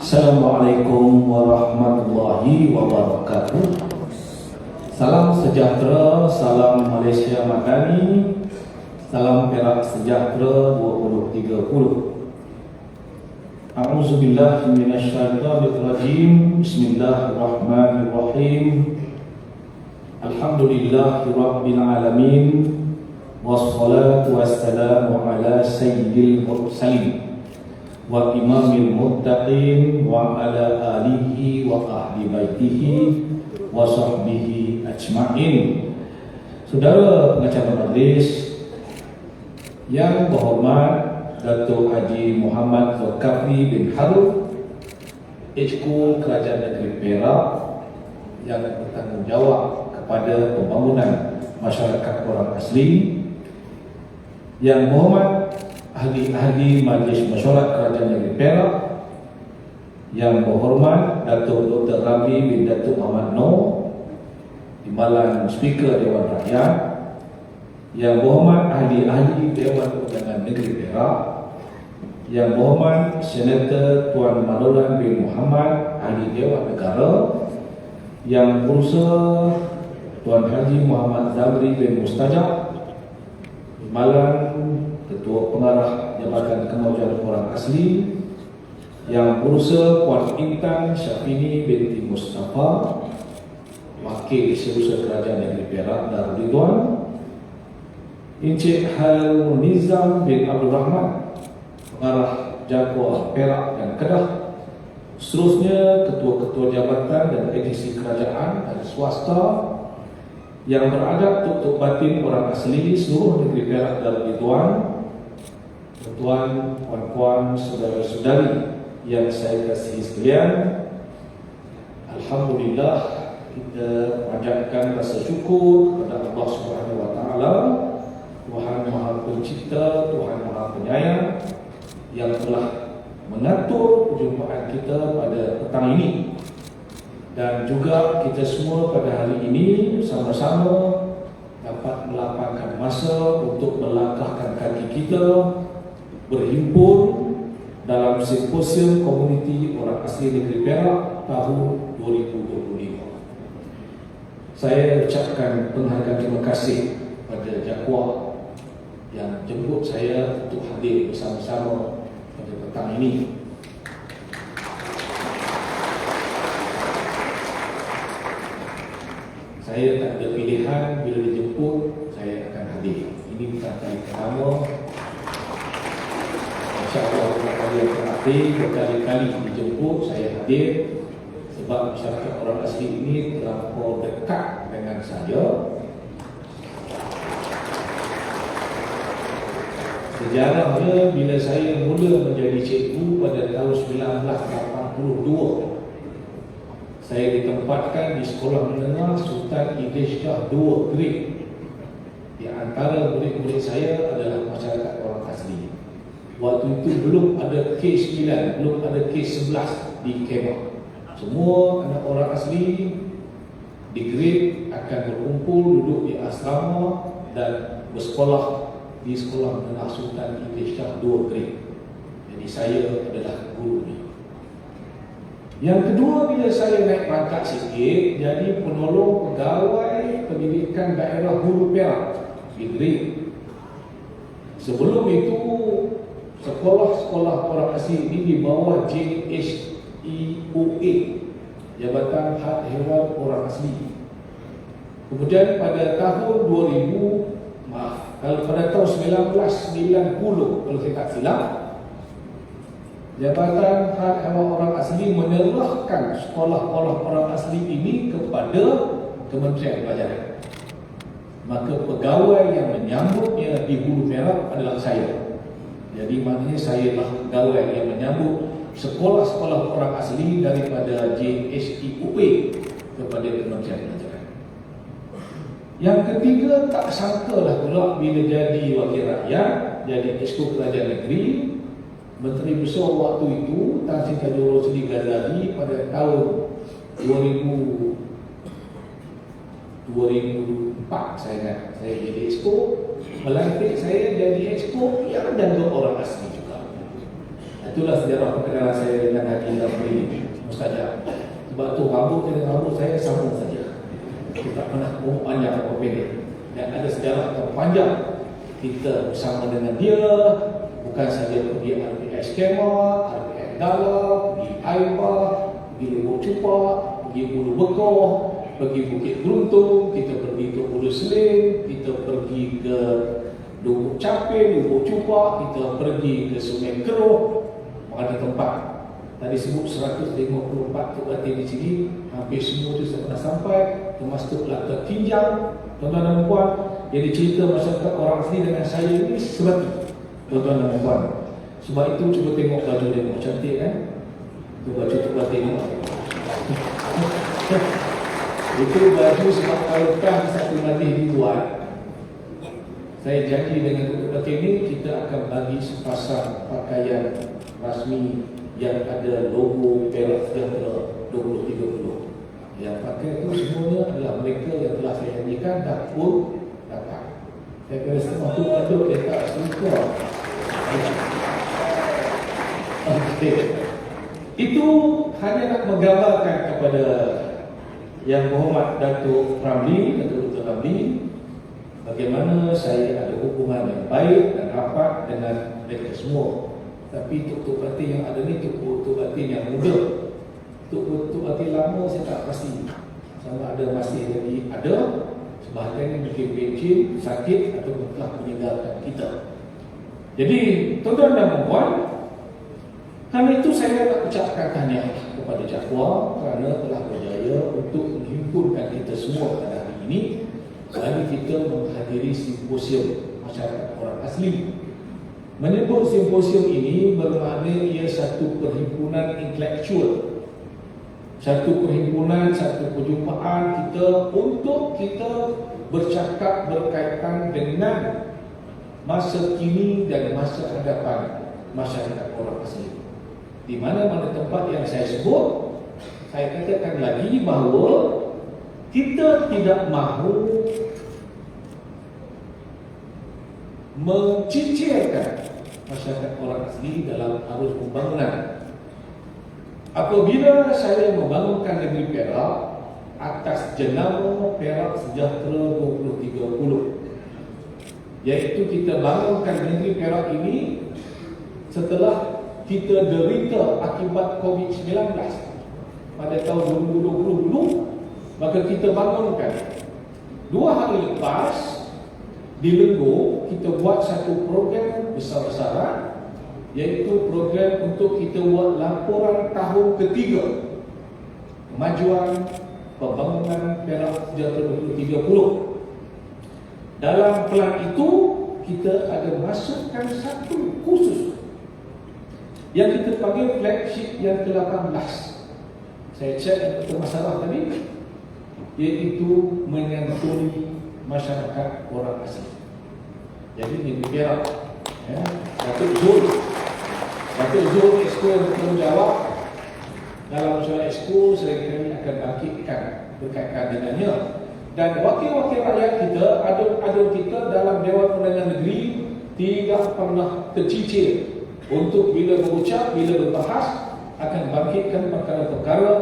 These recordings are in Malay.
Assalamualaikum warahmatullahi wabarakatuh. Salam sejahtera, salam Malaysia Madani, salam Perak sejahtera 2030. A'udzubillahi minasyaitonirrajim. Bismillahirrahmanirrahim. Alhamdulillahirabbil alamin. Wassalatu wassalamu ala sayyidil mursalin wa imamil muttaqin wa ala alihi wa ahli baitihi wa sahbihi ajma'in. Saudara pengacara majlis yang berhormat Datuk Haji Muhammad Zulkafli bin Harun Ejku Kerajaan Negeri Perak yang bertanggungjawab kepada pembangunan masyarakat orang asli yang berhormat ahli-ahli Majlis Mesyuarat Kerajaan Negeri Perak yang berhormat Datuk Dr. Rabi bin Datuk Muhammad Noor Timbalan Speaker Dewan Rakyat yang berhormat ahli-ahli Dewan Undangan Negeri Perak yang berhormat Senator Tuan Malolan bin Muhammad ahli Dewan Negara yang berusaha Tuan Haji Muhammad Zamri bin Mustajab Malang Ketua Pengarah Jabatan Kemajuan Orang Asli yang berusaha Puan Intan Syafini binti Mustafa Wakil Seusaha Kerajaan Negeri Perak Darul Ridwan Encik Hal Nizam bin Abdul Rahman Pengarah Jaguar Perak dan Kedah Seterusnya Ketua-Ketua Jabatan dan Agensi Kerajaan dan Swasta yang beradab tutup batin orang asli seluruh negeri Perak dan Ridwan Tuan, puan-puan, saudara-saudari yang saya kasihi sekalian Alhamdulillah kita panjatkan rasa syukur kepada Allah Subhanahu Wa Taala Tuhan Maha Pencipta, Tuhan Maha Penyayang yang telah mengatur perjumpaan kita pada petang ini. Dan juga kita semua pada hari ini sama-sama dapat melapangkan masa untuk melangkahkan kaki kita berhimpun dalam simposium komuniti orang asli negeri Perak tahun 2025. Saya ucapkan penghargaan terima kasih pada Jakwa yang jemput saya untuk hadir bersama-sama pada petang ini. Saya tak ada pilihan bila dijemput saya akan hadir. Ini bukan kali pertama. InsyaAllah bukan terakhir berkali-kali dijemput saya hadir sebab masyarakat orang asli ini terlampau dekat dengan saya. Sejarahnya bila saya mula menjadi cikgu pada tahun 1982 saya ditempatkan di sekolah menengah Sultan Idris Shah 2 grade di antara murid-murid saya adalah waktu itu belum ada K9 belum ada K11 di Kemah semua anak orang asli di grade akan berkumpul duduk di asrama dan bersekolah di sekolah menengah Sultan Idris Shah 2 grade. Jadi saya adalah gurunya. Yang kedua bila saya naik pangkat sikit jadi penolong pegawai pendidikan daerah Hulu Perak Degree. Sebelum itu sekolah-sekolah orang asing ini di bawah JHEOA Jabatan Hak Hewan Orang Asli. Kemudian pada tahun 2000 maaf kalau pada tahun 1990 kalau saya tak silap Jabatan Hak Hewan Orang Asli menyerahkan sekolah-sekolah orang asli ini kepada Kementerian Pelajaran. Maka pegawai yang menyambutnya di Hulu Perak adalah saya. Jadi maknanya saya lah pegawai yang menyambut sekolah-sekolah orang asli daripada JSEUP kepada Kementerian Pelajaran. Yang ketiga tak sangkalah pula bila jadi wakil rakyat, jadi Exco Kerajaan Negeri, Menteri Besar waktu itu Tan Sri Kajoro Sri Ghazali pada tahun 2000 2004 saya ingat saya jadi exco melantik saya jadi exco yang jaga orang asli juga Itulah sejarah perkenalan saya dengan Haji Ramli Mustajab. Sebab tu rambut dengan rambut saya sama saja. Kita pernah umur panjang atau pendek. Dan ada sejarah yang panjang kita bersama dengan dia bukan saja pergi RPS Kemah, RPS Dala, pergi Aiba, pergi Lubuk Cupak, pergi Bulu Bekoh, pergi Bukit Geruntung, kita pergi ke Bulu Selim, kita pergi ke Lubuk Capil, Lubuk Cupak, kita pergi ke Sungai Keruh, ada tempat. Tadi sebut 154 tu berarti di sini Hampir semua tu sudah sampai. Termasuklah ke Kinjang Tuan-tuan dan puan. Jadi cerita masyarakat orang sini dengan saya ini Sebab Tuan-tuan dan puan. Sebab itu cuba tengok baju dia Cantik kan? Itu baju tu buat tengok Itu baju sebab kalau kan satu nanti dibuat saya janji dengan Dr. ini kita akan bagi sepasang pakaian rasmi yang ada logo Perak Sejahtera 2030. Yang pakai itu semuanya adalah mereka yang telah saya janjikan dan pun datang. Saya kira semua itu dia tak suka. Okay. Itu hanya nak menggambarkan kepada yang berhormat Datuk Ramli, Datuk Dr. Ramli bagaimana saya ada hubungan yang baik dan rapat dengan mereka semua. Tapi tuk-tuk batin yang ada ni tuk-tuk batin yang muda. Tuk-tuk batin lama saya tak pasti. Sama ada masih lagi ada. Sebahagian yang mungkin bencin, sakit atau telah meninggalkan kita. Jadi, tuan-tuan dan puan, kerana itu saya nak ucapkan tanya kepada Jakwa kerana telah berjaya untuk menghimpunkan kita semua pada hari ini Lalu kita menghadiri simposium masyarakat orang asli. Menyebut simposium ini bermakna ia satu perhimpunan intelektual. Satu perhimpunan, satu perjumpaan kita untuk kita bercakap berkaitan dengan masa kini dan masa hadapan masyarakat orang asli. Di mana-mana tempat yang saya sebut, saya katakan lagi bahawa kita tidak mahu mencicirkan masyarakat orang asli dalam arus pembangunan. Apabila saya membangunkan negeri Perak atas jenama Perak Sejahtera 2030 iaitu kita bangunkan negeri Perak ini setelah kita derita akibat COVID-19 pada tahun 2020 dulu Maka kita bangunkan. Dua hari lepas Di Lenggo Kita buat satu program besar-besaran Iaitu program untuk kita buat laporan tahun ketiga. Kemajuan Pembangunan Perak Sejahtera 2030 Dalam pelan itu Kita ada masukkan satu khusus Yang kita panggil flagship yang ke-18 Saya cek untuk masalah tadi iaitu menyantuni masyarakat orang asli. Jadi ini Perak. Ya. Datuk Zul. Datuk Zul Exco yang bertanggungjawab dalam Exco saya kira ini akan bangkitkan berkaitan dengannya. Dan wakil-wakil rakyat kita, adun-adun kita dalam Dewan Perdagangan Negeri tidak pernah tercicir untuk bila berucap, bila berbahas akan bangkitkan perkara-perkara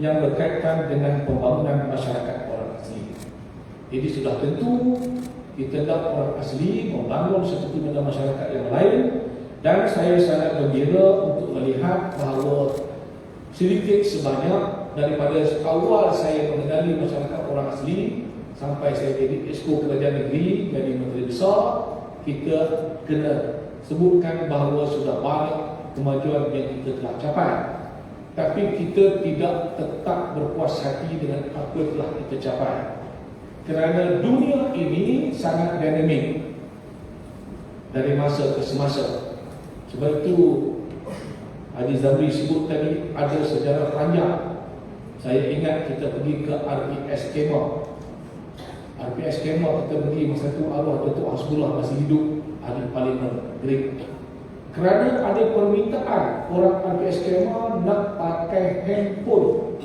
yang berkaitan dengan pembangunan masyarakat orang asli. Jadi sudah tentu kita nak orang asli membangun seperti mana masyarakat yang lain dan saya sangat gembira untuk melihat bahawa sedikit sebanyak daripada awal saya mengenali masyarakat orang asli sampai saya jadi esko kerajaan negeri jadi menteri besar kita kena sebutkan bahawa sudah banyak kemajuan yang kita telah capai. Tapi kita tidak tetap berpuas hati dengan apa yang telah kita capai. Kerana dunia ini sangat dinamik dari masa ke semasa. Sebab itu Haji Zamri sebut tadi ada sejarah panjang. Saya ingat kita pergi ke RPS Kemah. RPS Kemah kita pergi masa itu arwah Datuk Hasbullah masih hidup ahli parlimen Greek kerana ada permintaan orang Kemah nak pakai handphone.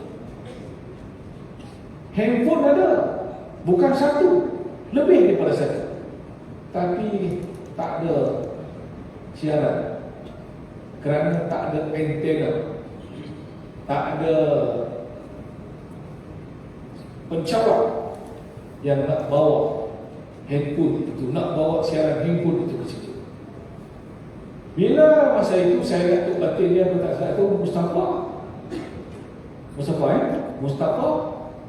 Handphone ada. Bukan satu. Lebih daripada satu. Tapi tak ada siaran. kerana tak ada antena tak ada pencawat yang nak bawa handphone itu nak bawa siaran handphone itu ke situ bila masa itu saya Datuk Batin dia tak salah tu Mustafa. Mustafa eh? Mustafa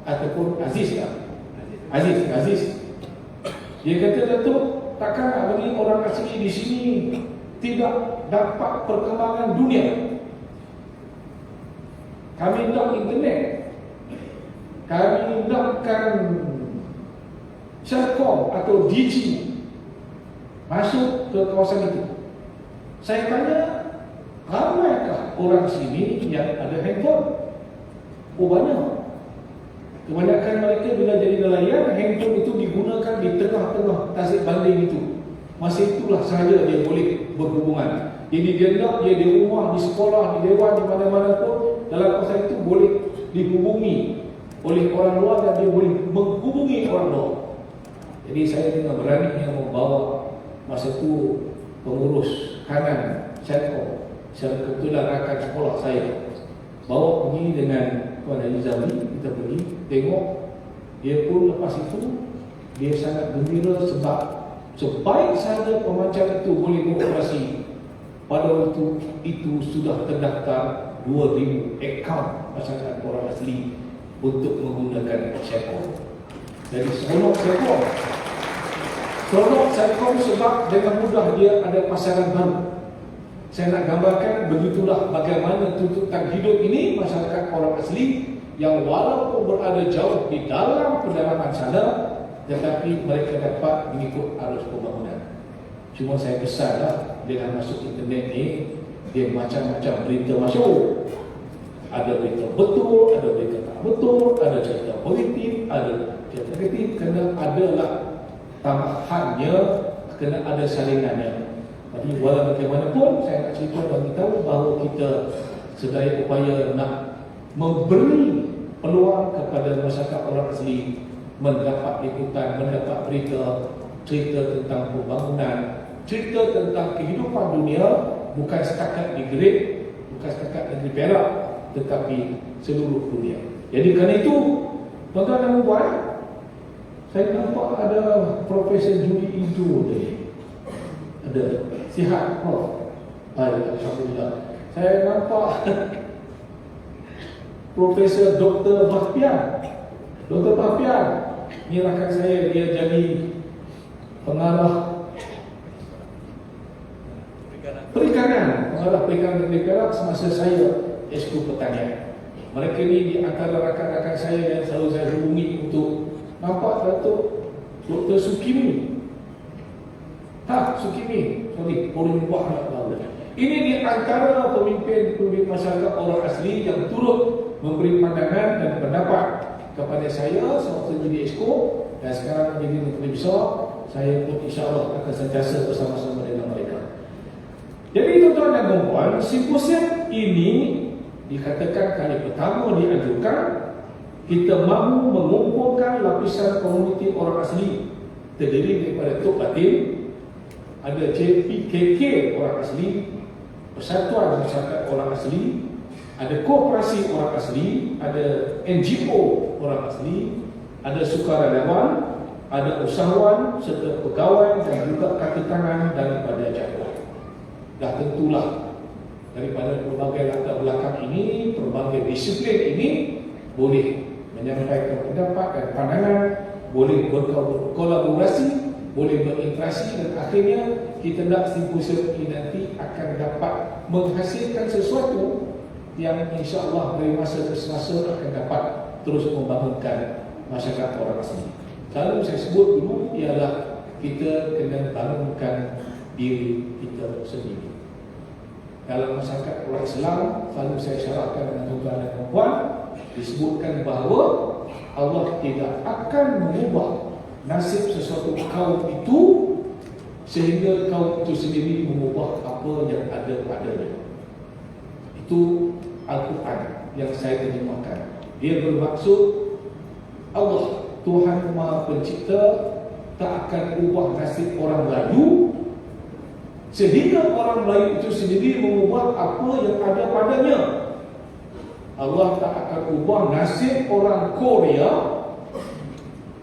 ataupun Aziz ya Aziz Aziz. Dia kata Datuk takkan nak bagi orang asli di sini tidak dapat perkembangan dunia? Kami nak internet. Kami nakkan Celcom atau DG masuk ke kawasan itu. Saya tanya, ramaikah orang sini yang ada handphone? Oh banyak. Kebanyakan mereka bila jadi nelayan, handphone itu digunakan di tengah-tengah tasik banding itu. Masa itulah sahaja dia boleh berhubungan. Jadi dia nak dia di rumah, di sekolah, di dewan, di mana-mana pun dalam kawasan itu boleh dihubungi oleh orang luar dan dia boleh menghubungi orang luar. Jadi saya dengan berani yang membawa masa itu pengurus kanan Syarko secara kebetulan rakan sekolah saya bawa pergi dengan Tuan Haji Zami kita pergi tengok dia pun lepas itu dia sangat gembira sebab sebaik saja pemancar itu boleh beroperasi pada waktu itu sudah terdaftar 2000 akaun masyarakat orang asli untuk menggunakan Shepon. Jadi seronok Shepon. Seronok Shepon sebab dengan mudah dia ada pasaran baru. Saya nak gambarkan begitulah bagaimana tuntutan hidup ini masyarakat orang asli yang walaupun berada jauh di dalam pedalaman sana tetapi mereka dapat mengikut arus pembangunan. Cuma saya kesanlah dengan masuk internet ni dia macam-macam berita masuk ada berita betul, ada berita tak betul, ada cerita politik, ada cerita negatif, kena adalah tambahannya, kena ada salingannya. Jadi walau bagaimanapun, saya nak cerita bagi tahu bahawa kita sedaya upaya nak memberi peluang kepada masyarakat orang asli mendapat liputan, mendapat berita, cerita tentang pembangunan, cerita tentang kehidupan dunia bukan setakat di Great, bukan setakat negeri Perak, tetapi seluruh dunia. Jadi kerana itu, tuan-tuan dan puan, saya nampak ada Profesor Juli Ijo tadi. Ada. Sihat. Baik, Alhamdulillah. Saya nampak Profesor Dr. Bahpian. Dr. Bahpian, ni rakan saya, dia jadi pengarah perikanan pengarah perikanan Perak semasa saya Esko Pertanian. Mereka ni di antara rakan-rakan saya yang selalu saya hubungi untuk nampak Datuk Dr. Sukimi. Ha, Sukimi. Sorry, orang buah nak tahu. Ini di antara pemimpin-pemimpin masyarakat orang asli yang turut memberi pandangan dan pendapat kepada saya sewaktu jadi Esko dan sekarang menjadi Menteri Besar. Saya pun insyaAllah akan sentiasa bersama-sama dengan mereka. Jadi tuan-tuan dan puan simposium ini dikatakan kali pertama diajukan kita mahu mengumpulkan lapisan komuniti orang asli. Terdiri daripada Tok Batin ada JPKK orang asli Persatuan Masyarakat Orang Asli ada Koperasi Orang Asli ada NGO Orang Asli ada sukarelawan ada usahawan serta pegawai dan juga kaki tangan daripada jadual. Dah tentulah daripada pelbagai latar belakang ini, pelbagai disiplin ini boleh menyampaikan pendapat dan pandangan, boleh berkolaborasi, boleh berinteraksi dan akhirnya kita nak simposium ini nanti akan dapat menghasilkan sesuatu yang insya Allah dari masa ke semasa akan dapat terus membangunkan masyarakat orang asli. Kalau saya sebut dulu ialah kita kena bangunkan diri kita sendiri dalam masyarakat orang Islam selalu saya syarahkan dengan tuan dan perempuan disebutkan bahawa Allah tidak akan mengubah nasib sesuatu kaum itu sehingga kaum itu sendiri mengubah apa yang ada padanya itu Al-Quran yang saya terjemahkan dia bermaksud Allah Tuhan Maha Pencipta tak akan ubah nasib orang Melayu sehingga orang Melayu itu sendiri mengubah apa yang ada padanya. Allah tak akan ubah nasib orang Korea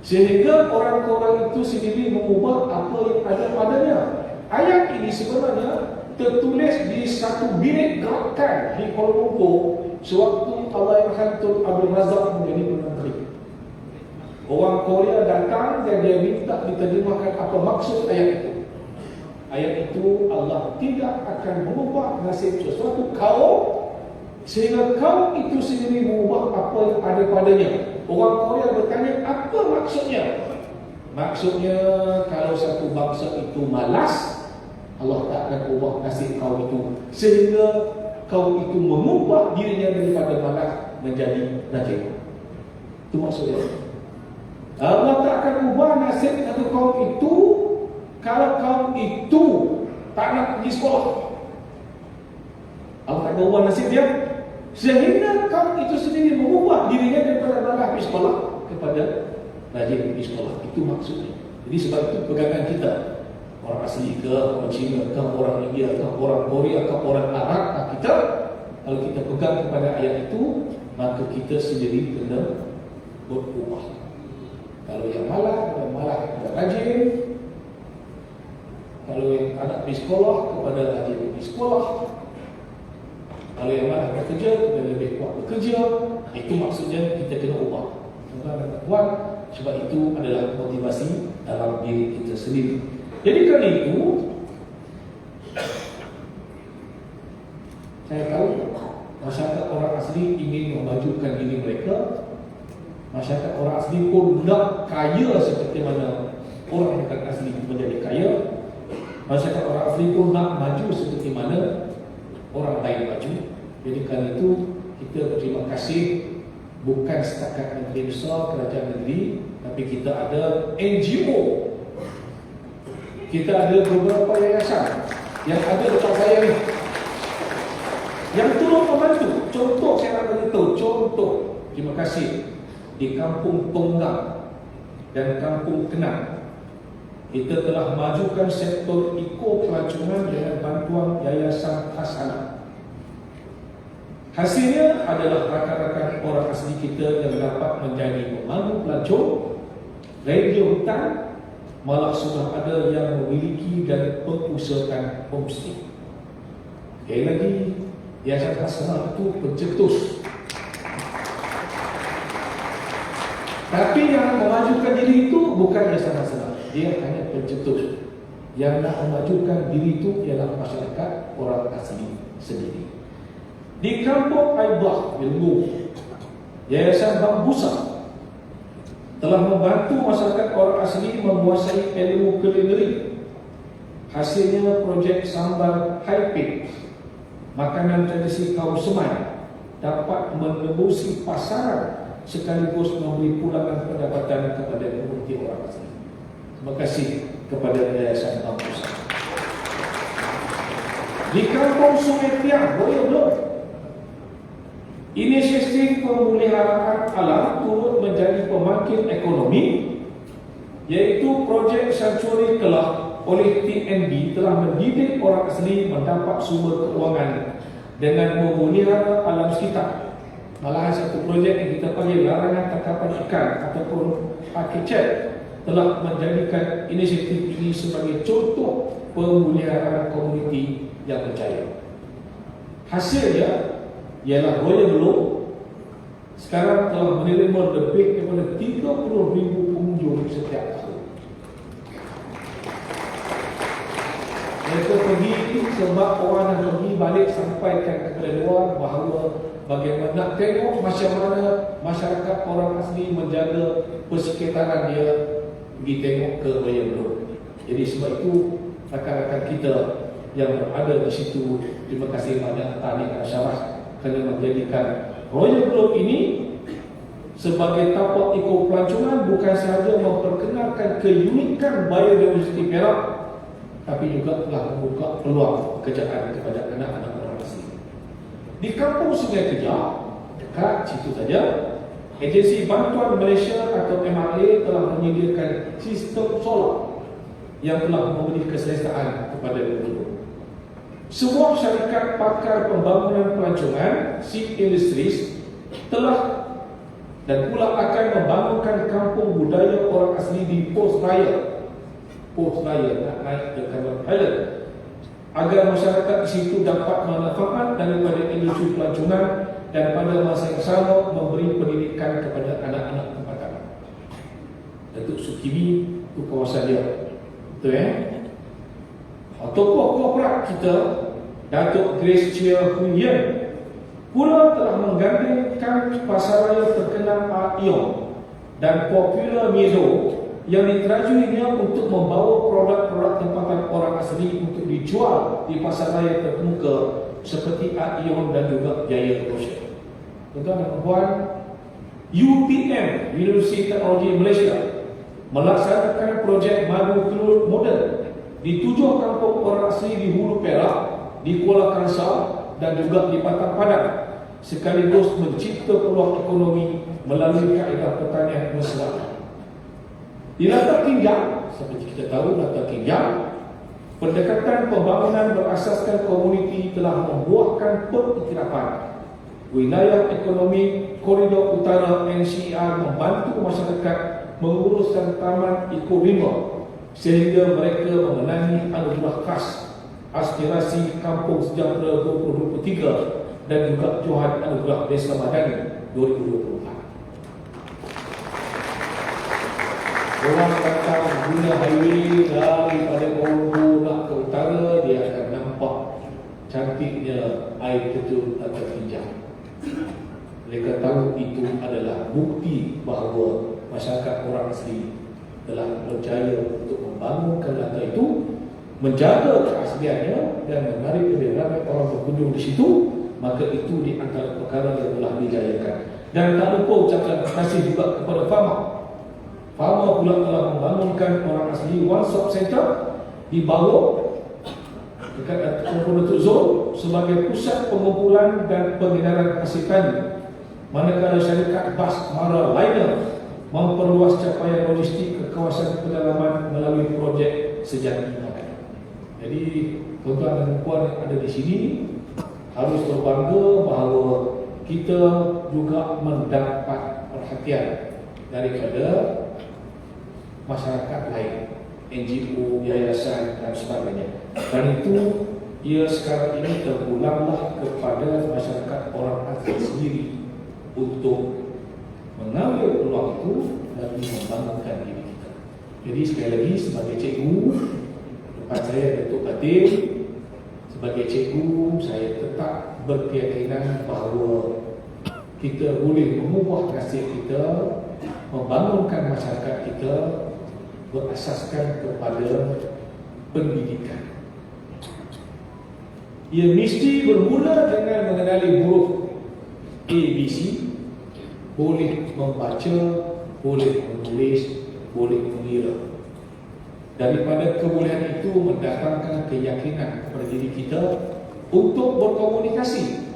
sehingga orang Korea itu sendiri mengubah apa yang ada padanya. Ayat ini sebenarnya tertulis di satu bilik gerakan di Kuala Lumpur sewaktu Allah yang Abdul Razak menjadi menteri. Orang Korea datang dan dia minta diterjemahkan apa maksud ayat itu ayat itu Allah tidak akan mengubah nasib sesuatu kaum sehingga kaum itu sendiri mengubah apa yang ada padanya. Orang Korea bertanya apa maksudnya? Maksudnya kalau satu bangsa itu malas, Allah tak akan ubah nasib kaum itu sehingga kaum itu mengubah dirinya daripada malas menjadi rajin. Itu maksudnya. Allah tak akan ubah nasib satu kaum itu kalau kaum itu tak nak pergi sekolah Allah tak ubah nasib dia Sehingga kaum itu sendiri mengubah dirinya daripada berangkat pergi sekolah Kepada rajin pergi sekolah. Itu maksudnya. Jadi sebab itu pegangan kita Orang asli ke, orang Cina ke, orang India ke, orang Korea ke, orang Arab ke kita Kalau kita pegang kepada ayat itu Maka kita sendiri kena berubah. Kalau yang malah, yang malah yang rajin kalau yang anak pergi sekolah kepada rajin pergi sekolah kalau yang mana bekerja kepada lebih kuat bekerja. Itu maksudnya kita kena ubah. Tuan dan puan sebab itu adalah motivasi dalam diri kita sendiri. Jadi kerana itu saya tahu masyarakat orang asli ingin memajukan diri mereka. Masyarakat orang asli pun nak kaya seperti mana orang yang asli menjadi kaya. Masyarakat orang Afrika pun nak maju seperti mana orang lain maju. Jadi kerana itu kita berterima kasih bukan setakat negeri besar kerajaan negeri tapi kita ada NGO. Kita ada beberapa yayasan yang ada depan saya ni. Yang turut membantu. Contoh saya nak beritahu. Contoh. Terima kasih. Di kampung Tonggang dan kampung Kenang kita telah majukan sektor iko pelancongan dengan bantuan Yayasan Hasanah. Hasilnya adalah rakan-rakan orang asli kita yang dapat menjadi pemandu pelancong, radio hutan, malah sudah ada yang memiliki dan pengusahakan homestay. Sekali lagi, Yayasan Hasanah itu pencetus. Tapi yang memajukan diri itu bukan Yayasan Hasanah dia hanya pencetus yang nak memajukan diri itu ialah masyarakat orang asli sendiri di kampung Aibah Ilmu Yayasan Bambusa telah membantu masyarakat orang asli menguasai ilmu kulineri hasilnya projek sambal haipik makanan tradisi kaum Semai dapat menembusi pasaran sekaligus memberi pulangan pendapatan kepada komuniti orang asli Terima kasih kepada Yayasan Kampus. Di kampung Sungai Tiang, boleh? Inisiatif pemuliharaan alam turut menjadi pemangkin ekonomi iaitu projek Sanctuary Kelah oleh TNB telah mendidik orang asli mendapat sumber keuangan dengan memelihara alam sekitar. Malahan satu projek yang kita panggil larangan tangkapan ikan ataupun paket telah menjadikan inisiatif ini sebagai contoh pemuliharaan komuniti yang berjaya. Hasilnya ialah Royal Belum sekarang telah menerima lebih daripada 30 ribu pengunjung setiap tahun. Mereka pergi sebab orang yang pergi balik sampaikan kepada luar bahawa bagaimana nak tengok macam mana masyarakat orang asli menjaga persekitaran dia pergi tengok ke Royal Road. Jadi sebab itu rakan-rakan kita yang berada di situ terima kasih banyak Tani dan Syarah kerana menjadikan Royal Road ini sebagai tapak iko pelancongan bukan sahaja memperkenalkan keunikan biodiversiti Perak tapi juga telah membuka peluang pekerjaan kepada anak-anak orang asli. Di kampung Sungai Kejap, dekat situ saja, Agensi Bantuan Malaysia atau MRA telah menyediakan sistem solar yang telah memberi keselesaan kepada penduduk. Sebuah syarikat pakar pembangunan pelancongan, Seed Industries, telah dan pula akan membangunkan kampung budaya orang asli di Pos Raya. Pos Raya nak naik ke Cameron Highland. Agar masyarakat di situ dapat manfaat daripada industri pelancongan dan pada masa yang sama memberi pendidikan kepada anak-anak tempatan. Datuk Sukimi itu kawasan dia. Betul ya? Tokoh korporat kita Datuk Grace Chia Hun Yen pula telah menggandingkan pasaraya terkenal Aion dan popular Miedo yang diterajuinya untuk membawa produk-produk tempatan orang asli untuk dijual di pasaraya terkemuka seperti Aion dan juga Jaya Rosyid. Tuan-tuan dan puan, UPM, University Teknologi Malaysia, melaksanakan projek madu telur modern di tujuh kampung asli di Hulu Perak, di Kuala Kangsar dan juga di Patang Padang sekaligus mencipta peluang ekonomi melalui kaedah pertanian mesra. Di Latar Kinjang, seperti kita tahu Latar Kinjang, pendekatan pembangunan berasaskan komuniti telah membuahkan periktirafan wilayah ekonomi koridor utara NCR membantu masyarakat menguruskan taman ekobima sehingga mereka mengenangi anugerah khas aspirasi kampung sejahtera 2023 dan juga Johan Anugerah Desa Madani 2024. Orang kata guna highway daripada Ulu nak ke utara dia akan nampak cantiknya air terjun atau pinjam. Mereka tahu itu adalah bukti bahawa masyarakat orang asli telah berjaya untuk membangunkan lantai itu, menjaga keasliannya dan menarik lebih ramai orang berkunjung di situ, maka itu di antara perkara yang telah dijayakan. Dan tak lupa ucapkan terima kasih juga kepada Fama. Fama pula telah membangunkan orang asli One Stop Center di bawah dekat Kuala Zon sebagai pusat pengumpulan dan pengedaran tani manakala syarikat bas Mara Liner memperluas capaian logistik ke kawasan pedalaman melalui projek sejati jadi tuan-tuan dan puan ada di sini harus berbangga bahawa kita juga mendapat perhatian daripada masyarakat lain NGO, yayasan dan sebagainya. Dan itu ia sekarang ini terpulanglah kepada masyarakat orang asli sendiri untuk mengambil peluang itu dan membangunkan diri kita. Jadi sekali lagi sebagai cikgu, depan saya Datuk Kadir, sebagai cikgu saya tetap berkeyakinan bahawa kita boleh mengubah nasib kita, membangunkan masyarakat kita berasaskan kepada pendidikan. Ia mesti bermula dengan mengenali huruf A, B, C Boleh membaca, boleh menulis, boleh mengira. Daripada kebolehan itu mendatangkan keyakinan kepada diri kita Untuk berkomunikasi.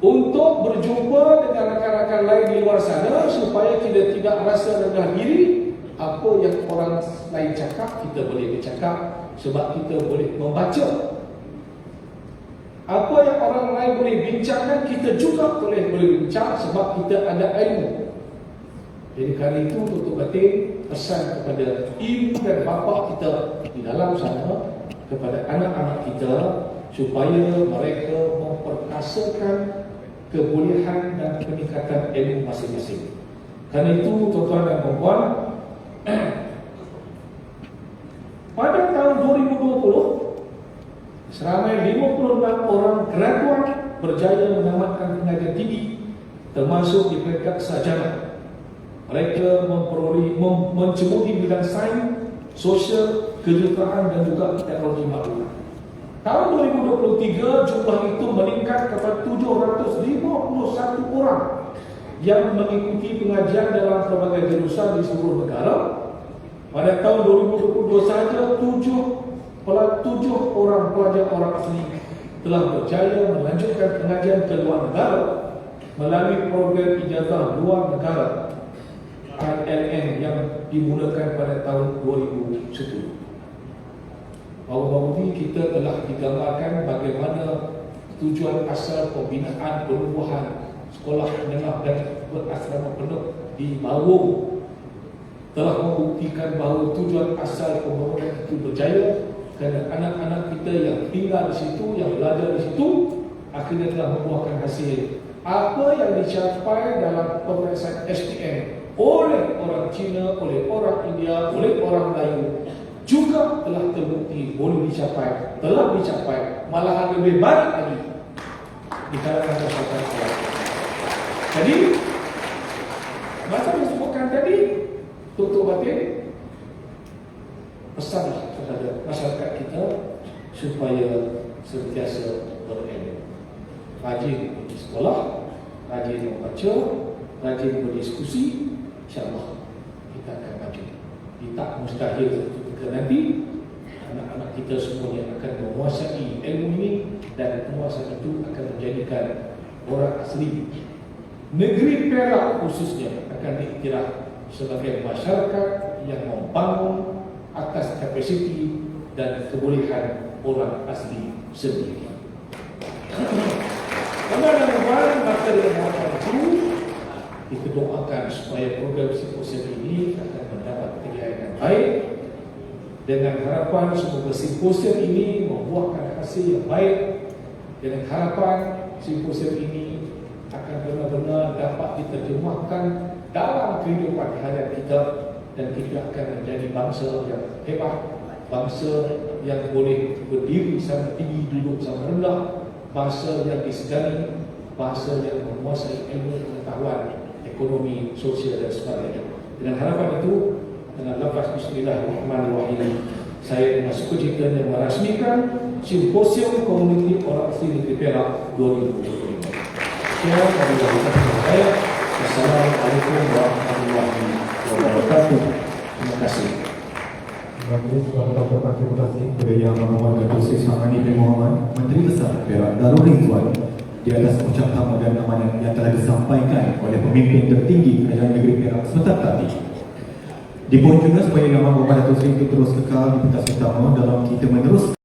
Untuk berjumpa dengan rakan-rakan lain di luar sana Supaya kita tidak rasa rendah diri apa yang orang lain cakap kita boleh bercakap sebab kita boleh membaca apa yang orang lain boleh bincangkan kita juga boleh boleh bincang sebab kita ada ilmu jadi kali itu tutup batin pesan kepada ibu dan bapa kita di dalam sana kepada anak-anak kita supaya mereka memperkasakan kebolehan dan peningkatan ilmu masing-masing. Kerana itu tuan-tuan dan puan pada tahun 2020 seramai 56 orang graduan berjaya menamatkan pengajian tinggi termasuk di peringkat sarjana mereka memperoleh mem, mencemudi bidang sains, sosial, kejuruteraan dan juga teknologi maklumat. Tahun 2023 jumlah itu meningkat kepada 751 orang yang mengikuti pengajian dalam pelbagai jurusan di seluruh negara. Pada tahun 2022 saja, tujuh, tujuh orang pelajar orang asli telah berjaya melanjutkan pengajian ke luar negara melalui program ijazah luar negara ILN yang dimulakan pada tahun 2010. Baru-baru ini kita telah digambarkan bagaimana tujuan asal pembinaan penubuhan sekolah menengah dan berasrama penuh di Bawung telah membuktikan bahawa tujuan asal pembangunan itu berjaya kerana anak-anak kita yang tinggal di situ, yang belajar di situ akhirnya telah membuahkan hasil. Apa yang dicapai dalam pemeriksaan SPM oleh orang Cina, oleh orang India, oleh orang Melayu juga telah terbukti boleh dicapai, telah dicapai, malahan lebih baik lagi di kalangan masyarakat. Jadi, macam yang disebutkan tadi, tutup batin, pesanlah kepada masyarakat kita supaya sentiasa berilmu. Rajin pergi sekolah, rajin membaca, rajin berdiskusi, insyaAllah kita akan maju. Kita tak mustahil ketika nanti anak-anak kita semuanya akan menguasai ilmu ini dan penguasaan itu akan menjadikan orang asli negeri Perak khususnya akan diiktiraf sebagai masyarakat yang membangun atas kapasiti dan kebolehan orang asli sendiri. Kemudian dan maka dengan harapan itu kita doakan supaya program simposium ini akan mendapat kejayaan yang baik. Dengan harapan semoga simposium ini membuahkan hasil yang baik. Dengan harapan simposium ini akan benar-benar dapat diterjemahkan dalam kehidupan harian kita dan kita akan menjadi bangsa yang hebat, bangsa yang boleh berdiri sama tinggi, duduk sama rendah, bangsa yang disegani, bangsa yang menguasai ilmu pengetahuan, ekonomi, sosial dan sebagainya. Dengan harapan itu, dengan lafaz Bismillahirrahmanirrahim, saya dengan sukacitanya merasmikan Simposium Komuniti Orang Asli Negeri Perak 2025. Sekian dari saya. Assalamualaikum warahmatullahi wabarakatuh. Terima kasih. Terima kasih kepada Bapak Terima kasih kepada Yang Muhammad Datuk Seri Samani bin Muhammad Menteri Besar Perak Darul Rizwan di atas ucapan dan amanat yang telah disampaikan oleh pemimpin tertinggi Kerajaan Negeri Perak sebentar tadi. Dipohon juga supaya Yang Muhammad Datuk Seri itu terus kekal di pentas utama dalam kita menerus